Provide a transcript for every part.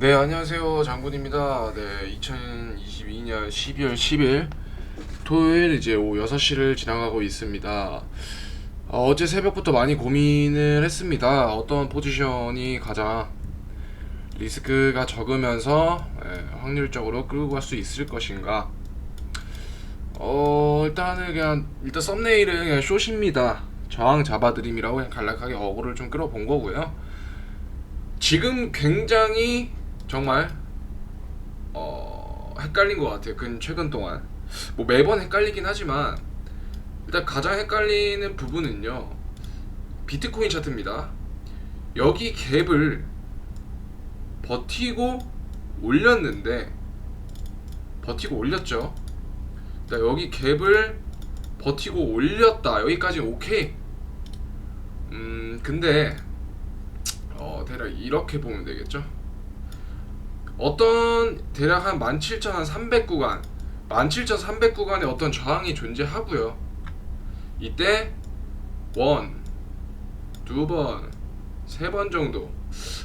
네 안녕하세요. 장군입니다. 네 2022년 12월 10일 토요일 이제 오후 6시를 지나가고 있습니다. 어, 제 새벽부터 많이 고민을 했습니다. 어떤 포지션이 가장 리스크가 적으면서 예, 확률적으로 끌고 갈 수 있을 것인가? 어 일단은 그냥 일단 썸네일은 그냥 숏입니다. 저항 잡아드림이라고 그냥 간략하게 어그를 좀 끌어본 거고요. 지금 굉장히 정말 어 헷갈린 것 같아요. 근 최근 동안 뭐 매번 헷갈리긴 하지만 일단 가장 헷갈리는 부분은요 비트코인 차트입니다. 여기 갭을 버티고 올렸는데 버티고 올렸죠. 여기 갭을 버티고 올렸다. 여기까지 오케이. 음 근데 어 대략 이렇게 보면 되겠죠. 어떤 대략 한 17,300 구간, 17,300 구간에 어떤 저항이 존재하고요. 이때 원, 두 번, 세 번 정도,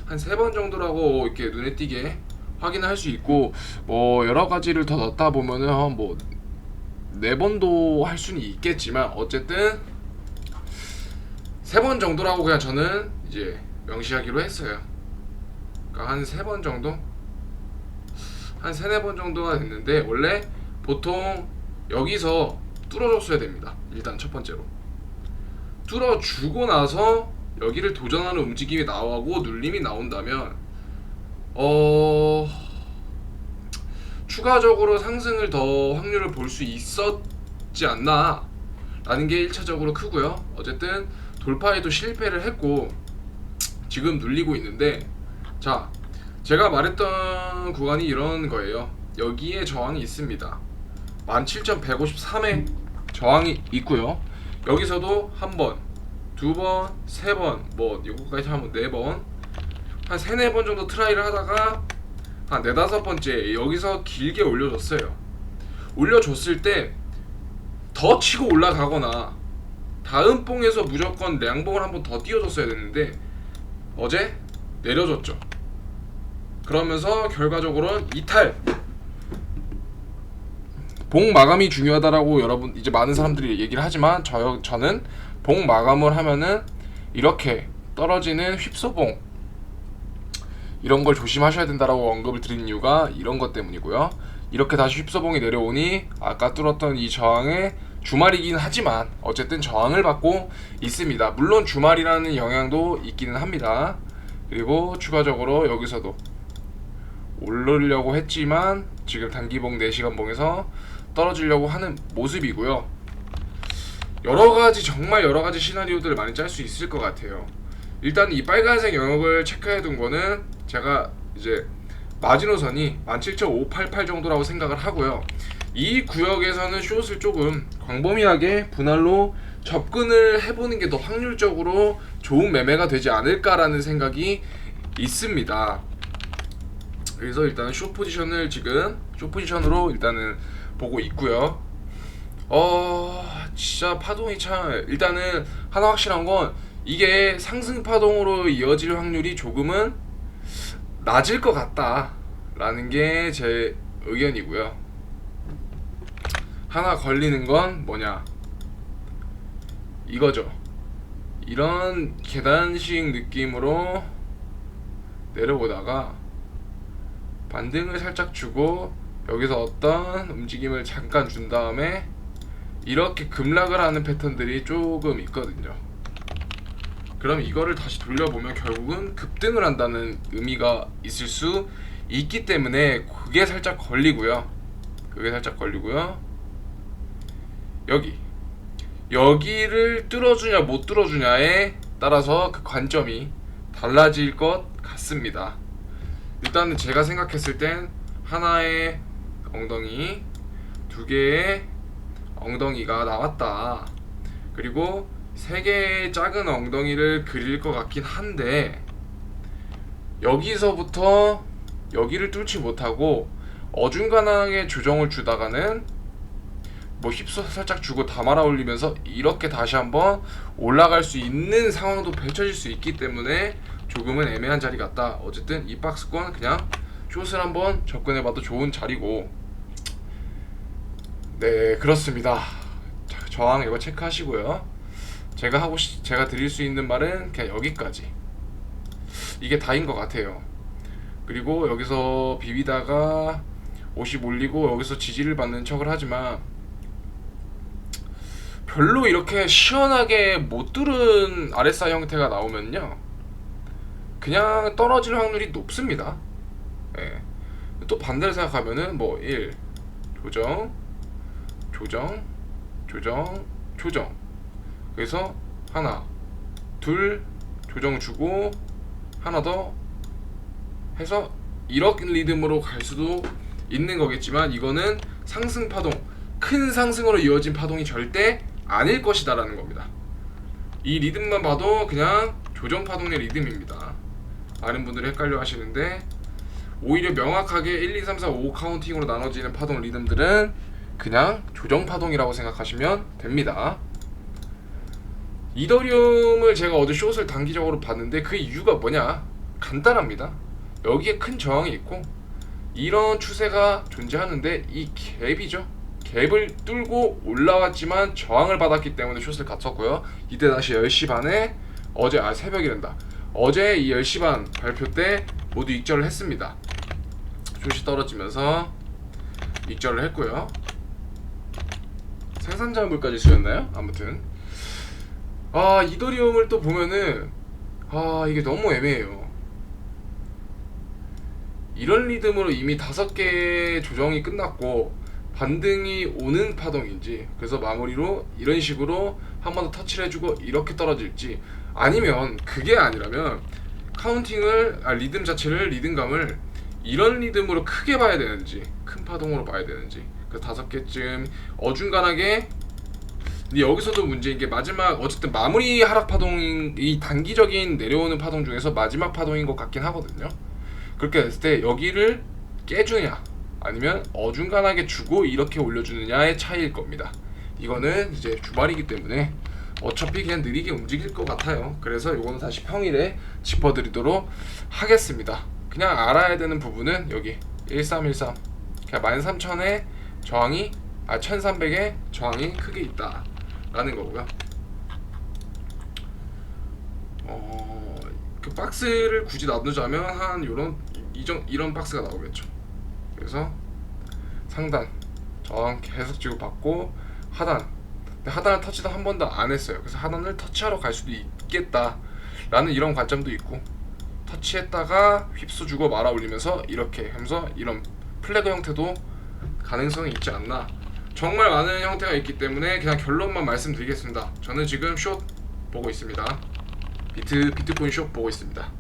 한 세 번 정도라고 이렇게 눈에 띄게 확인할 수 있고 뭐 여러 가지를 더 넣다 보면은 뭐 네 번도 할 수는 있겠지만 어쨌든 세 번 정도라고 그냥 저는 이제 명시하기로 했어요. 그러니까 한 세 번 정도 한 세네 번 정도가 됐는데 원래 보통 여기서 뚫어줬어야 됩니다. 일단 첫 번째로 뚫어주고 나서 여기를 도전하는 움직임이 나오고 눌림이 나온다면 어 추가적으로 상승을 더 확률을 볼 수 있었지 않나 라는 게 1차적으로 크고요. 어쨌든 돌파에도 실패를 했고 지금 눌리고 있는데 자 제가 말했던 구간이 이런 거예요. 여기에 저항이 있습니다. 17,153에 저항이 있고요. 여기서도 한 번, 두 번, 세 번, 뭐 요거까지 하면 네 번, 한 세네 번 정도 트라이를 하다가 한 네다섯 번째 여기서 길게 올려줬어요. 올려줬을 때 더 치고 올라가거나 다음 봉에서 무조건 량봉을 한 번 더 띄워줬어야 됐는데 어제 내려줬죠. 그러면서 결과적으로는 이탈. 봉 마감이 중요하다라고 여러분 이제 많은 사람들이 얘기를 하지만 저 저는 봉 마감을 하면은 이렇게 떨어지는 휩소봉 이런 걸 조심하셔야 된다라고 언급을 드린 이유가 이런 것 때문이고요. 이렇게 다시 휩소봉이 내려오니 아까 뚫었던 이 저항의 주말이긴 하지만 어쨌든 저항을 받고 있습니다. 물론 주말이라는 영향도 있기는 합니다. 그리고 추가적으로 여기서도 오르려고 했지만 지금 단기봉 4시간 봉에서 떨어지려고 하는 모습이고요. 여러 가지 정말 여러 가지 시나리오들을 많이 짤 수 있을 것 같아요. 일단 이 빨간색 영역을 체크해 둔 거는 제가 이제 마지노선이 17,588 정도라고 생각을 하고요. 이 구역에서는 숏을 조금 광범위하게 분할로 접근을 해보는 게 더 확률적으로 좋은 매매가 되지 않을까라는 생각이 있습니다. 그래서 일단은 숏 포지션을 지금 숏 포지션으로 일단은 보고 있고요. 어 진짜 파동이 참 일단은 하나 확실한 건 이게 상승 파동으로 이어질 확률이 조금은 낮을 것 같다라는 게 제 의견이고요. 하나 걸리는 건 뭐냐 이거죠. 이런 계단식 느낌으로 내려보다가 반등을 살짝 주고 여기서 어떤 움직임을 잠깐 준 다음에 이렇게 급락을 하는 패턴들이 조금 있거든요. 그럼 이거를 다시 돌려보면 결국은 급등을 한다는 의미가 있을 수 있기 때문에 그게 살짝 걸리고요. 그게 살짝 걸리고요. 여기 여기를 뚫어주냐 못 뚫어주냐에 따라서 그 관점이 달라질 것 같습니다. 일단은 제가 생각했을 땐 하나의 엉덩이, 두 개의 엉덩이가 나왔다. 그리고 세 개의 작은 엉덩이를 그릴 것 같긴 한데 여기서부터 여기를 뚫지 못하고 어중간하게 조정을 주다가는 뭐 힙소 살짝 주고 다 말아 올리면서 이렇게 다시 한번 올라갈 수 있는 상황도 펼쳐질 수 있기 때문에 조금은 애매한 자리 같다. 어쨌든 이 박스권 그냥 숏을 한번 접근해봐도 좋은 자리고. 네 그렇습니다. 자, 저항 이거 체크하시고요. 제가 하고 싶- 제가 드릴 수 있는 말은 그냥 여기까지. 이게 다인 것 같아요. 그리고 여기서 비비다가 50 올리고 여기서 지지를 받는 척을 하지만 별로 이렇게 시원하게 못 뚫은 RSI 형태가 나오면요 그냥 떨어질 확률이 높습니다 예. 또 반대로 생각하면은 뭐 1 조정 조정 조정 조정 그래서 하나 둘 조정 주고 하나 더 해서 이런 리듬으로 갈 수도 있는 거겠지만 이거는 상승 파동 큰 상승으로 이어진 파동이 절대 아닐 것이다라는 겁니다. 이 리듬만 봐도 그냥 조정 파동의 리듬입니다. 많은 분들이 헷갈려 하시는데 오히려 명확하게 1, 2, 3, 4, 5 카운팅으로 나눠지는 파동 리듬들은 그냥 조정 파동이라고 생각하시면 됩니다. 이더리움을 제가 어제 숏을 단기적으로 봤는데 그 이유가 뭐냐? 간단합니다. 여기에 큰 저항이 있고 이런 추세가 존재하는데 이 갭이죠. 갭을 뚫고 올라왔지만 저항을 받았기 때문에 숏을 갔었고요. 이때 다시 10시 반에 어제 아 새벽이란다. 어제 이 10시 반 발표 때 모두 익절을 했습니다. 숏이 떨어지면서 익절을 했고요. 생산자 물까지 쓰였나요? 아무튼 아 이더리움을 또 보면은 아 이게 너무 애매해요. 이런 리듬으로 이미 다섯 개 조정이 끝났고 반등이 오는 파동인지 그래서 마무리로 이런 식으로 한 번 더 터치를 해주고 이렇게 떨어질지 아니면 그게 아니라면 카운팅을 아 리듬 자체를 리듬감을 이런 리듬으로 크게 봐야 되는지 큰 파동으로 봐야 되는지 그 다섯 개쯤 어중간하게 근데 여기서도 문제인 게 마지막 어쨌든 마무리 하락 파동인 이 단기적인 내려오는 파동 중에서 마지막 파동인 것 같긴 하거든요. 그렇게 됐을 때 여기를 깨주냐 아니면 어중간하게 주고 이렇게 올려주느냐의 차이일 겁니다. 이거는 이제 주말이기 때문에 어차피 그냥 느리게 움직일 것 같아요. 그래서 이거는 다시 평일에 짚어드리도록 하겠습니다. 그냥 알아야 되는 부분은 여기 1313 그냥 13,000에 저항이 아 1300에 저항이 크게 있다 라는 거고요. 어, 그 박스를 굳이 나누자면 한 요런 이정 이런 박스가 나오겠죠. 그래서 상단 저항 계속 지고 받고 하단 하단을 터치도 한 번도 안 했어요. 그래서 하단을 터치하러 갈 수도 있겠다라는 이런 관점도 있고 터치했다가 휩수 주고 말아 올리면서 이렇게 하면서 이런 플래그 형태도 가능성이 있지 않나. 정말 많은 형태가 있기 때문에 그냥 결론만 말씀드리겠습니다. 저는 지금 숏 보고 있습니다. 비트 비트코인 숏 보고 있습니다.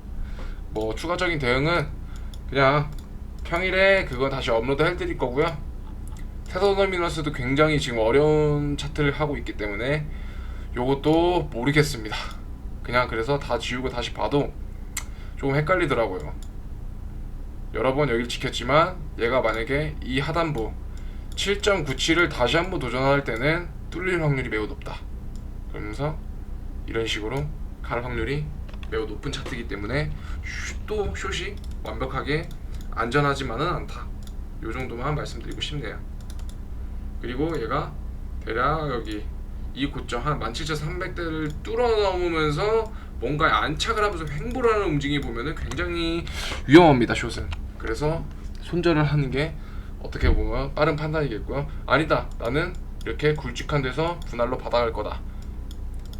뭐 추가적인 대응은 그냥 평일에 그거 다시 업로드 해드릴 거고요. 테더더미너스도 굉장히 지금 어려운 차트를 하고 있기 때문에 요것도 모르겠습니다. 그냥 그래서 다 지우고 다시 봐도 조금 헷갈리더라고요. 여러 번 여기를 지켰지만 얘가 만약에 이 하단부 7.97을 다시 한번 도전할 때는 뚫릴 확률이 매우 높다. 그러면서 이런 식으로 갈 확률이 매우 높은 차트이기 때문에 슈- 또 숏이 완벽하게 안전하지만은 않다. 요 정도만 말씀드리고 싶네요. 그리고 얘가 대략 여기 이 고점 한 17,300대를 뚫어 넘으면서 뭔가 안착을 하면서 횡보를 하는 움직임이 보면은 굉장히 위험합니다 숏은 그래서 손절을 하는 게 어떻게 보면 빠른 판단이겠고요. 아니다 나는 이렇게 굵직한 데서 분할로 받아갈 거다.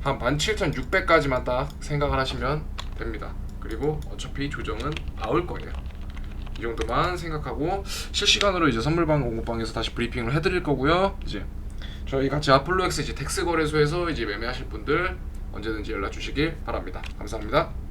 한 17,600까지만 딱 생각을 하시면 됩니다. 그리고 어차피 조정은 나올 거예요 이 정도만 생각하고 실시간으로 이제 선물방 공고방에서 다시 브리핑을 해드릴 거고요. 이제 저희 같이 아폴로엑스 이제 텍스 거래소에서 이제 매매하실 분들 언제든지 연락 주시길 바랍니다. 감사합니다